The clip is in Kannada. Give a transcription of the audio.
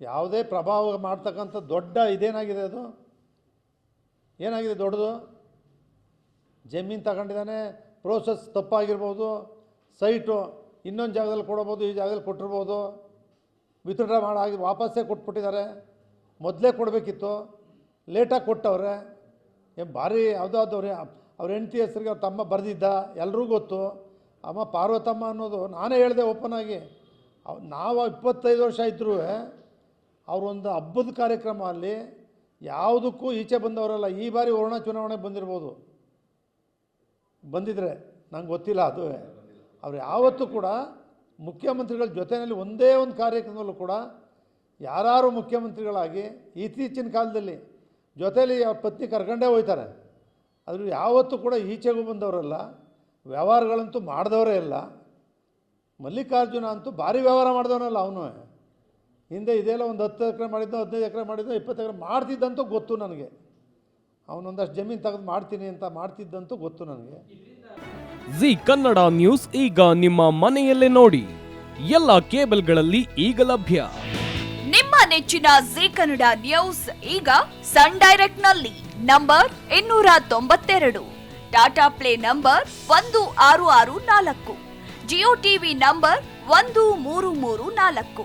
ಯಾವುದೇ ಪ್ರಭಾವ ಮಾಡ್ತಕ್ಕಂಥ ದೊಡ್ಡ ಇದೇನಾಗಿದೆ ಅದು? ಏನಾಗಿದೆ ದೊಡ್ಡದು? ಜಮೀನು ತಗೊಂಡಿದ್ದಾನೆ ಪ್ರೋಸೆಸ್ ತಪ್ಪಾಗಿರ್ಬೋದು ಸೈಟು ಇನ್ನೊಂದು ಜಾಗದಲ್ಲಿ ಕೊಡಬೋದು, ಈ ಜಾಗದಲ್ಲಿ ಕೊಟ್ಟಿರ್ಬೋದು ವಿತ್ಡ್ರಾ ಮಾಡಾಗಿ ವಾಪಸ್ಸೇ ಕೊಟ್ಬಿಟ್ಟಿದ್ದಾರೆ. ಮೊದಲೇ ಕೊಡಬೇಕಿತ್ತು ಲೇಟಾಗಿ ಕೊಟ್ಟವ್ರೆ. ಏನು ಭಾರಿ ಯಾವುದಾದವ್ರೆ, ಅವ್ರ ಹೆಂಡತಿ ಹೆಸರಿಗೆ ಅವ್ರ ತಮ್ಮ ಬರೆದಿದ್ದ, ಎಲ್ರಿಗೂ ಗೊತ್ತು. ಅಮ್ಮ ಪಾರ್ವತಮ್ಮ ಅನ್ನೋದು, ನಾನೇ ಹೇಳಿದೆ ಓಪನ್ ಆಗಿ. ನಾವು ಇಪ್ಪತ್ತೈದು ವರ್ಷ ಇದ್ದರೂ ಅವರೊಂದು ಹಬ್ಬದ ಕಾರ್ಯಕ್ರಮ ಅಲ್ಲಿ ಯಾವುದಕ್ಕೂ ಈಚೆ ಬಂದವರಲ್ಲ. ಈ ಬಾರಿ ವರ್ಣ ಚುನಾವಣೆ ಬಂದಿರ್ಬೋದು. ಬಂದಿದ್ರೆ ನಂಗೆ ಗೊತ್ತಿಲ್ಲ ಅದು. ಅವ್ರು ಯಾವತ್ತೂ ಕೂಡ ಮುಖ್ಯಮಂತ್ರಿಗಳ ಜೊತೆಯಲ್ಲಿ ಒಂದೇ ಒಂದು ಕಾರ್ಯಕ್ರಮದಲ್ಲೂ ಕೂಡ ಯಾರು ಮುಖ್ಯಮಂತ್ರಿಗಳಾಗಿ ಇತ್ತೀಚಿನ ಕಾಲದಲ್ಲಿ ಜೊತೆಯಲ್ಲಿ ಅವ್ರ ಪತ್ನಿ ಕರ್ಕೊಂಡೇ ಹೋಯ್ತಾರೆ. ಅದ್ರ ಯಾವತ್ತೂ ಕೂಡ ಈಚೆಗೂ ಬಂದವರಲ್ಲ. ವ್ಯವಹಾರಗಳಂತೂ ಮಾಡಿದವರೇ ಇಲ್ಲ. ಮಲ್ಲಿಕಾರ್ಜುನ ಅಂತೂ ಭಾರಿ ವ್ಯವಹಾರ ಮಾಡಿದವನಲ್ಲ ಅವನು. ಹಿಂದೆ ಇದೆಲ್ಲ ಒಂದು ಹತ್ತು ಎಕರೆ ಮಾಡಿದ್ದು ಹದಿನೈದು ಎಕರೆ ಮಾಡಿದ್ದು ಇಪ್ಪತ್ತು ಎಕರೆ ಮಾಡ್ತಿದ್ದಂತೂ ಗೊತ್ತು ನನಗೆ. ಅವನೊಂದಷ್ಟು ಜಮೀನು ತೆಗೆದು ಮಾಡ್ತೀನಿ ಅಂತ ಮಾಡ್ತಿದ್ದಂತೂ ಗೊತ್ತು ನನಗೆ. ಜಿ ಕನ್ನಡ ನ್ಯೂಸ್ ಈಗ ನಿಮ್ಮ ಮನೆಯಲ್ಲೇ ನೋಡಿ. ಎಲ್ಲ ಕೇಬಲ್ಗಳಲ್ಲಿ ಈಗ ಲಭ್ಯ. ನಿಮ್ಮ ನೆಚ್ಚಿನ ಜಿ ಕನ್ನಡ ನ್ಯೂಸ್ ಈಗ ಸನ್ ಡೈರೆಕ್ಟ್ನಲ್ಲಿ ನಂಬರ್ ಇನ್ನೂರ ತೊಂಬತ್ತೆರಡು ಟಾಟಾ ಪ್ಲೇ ನಂಬರ್ ಒಂದು ಆರು ಆರು ನಾಲ್ಕು ಜಿಯೋ ಟಿವಿ ನಂಬರ್ ಒಂದು ಮೂರು ಮೂರು ನಾಲ್ಕು.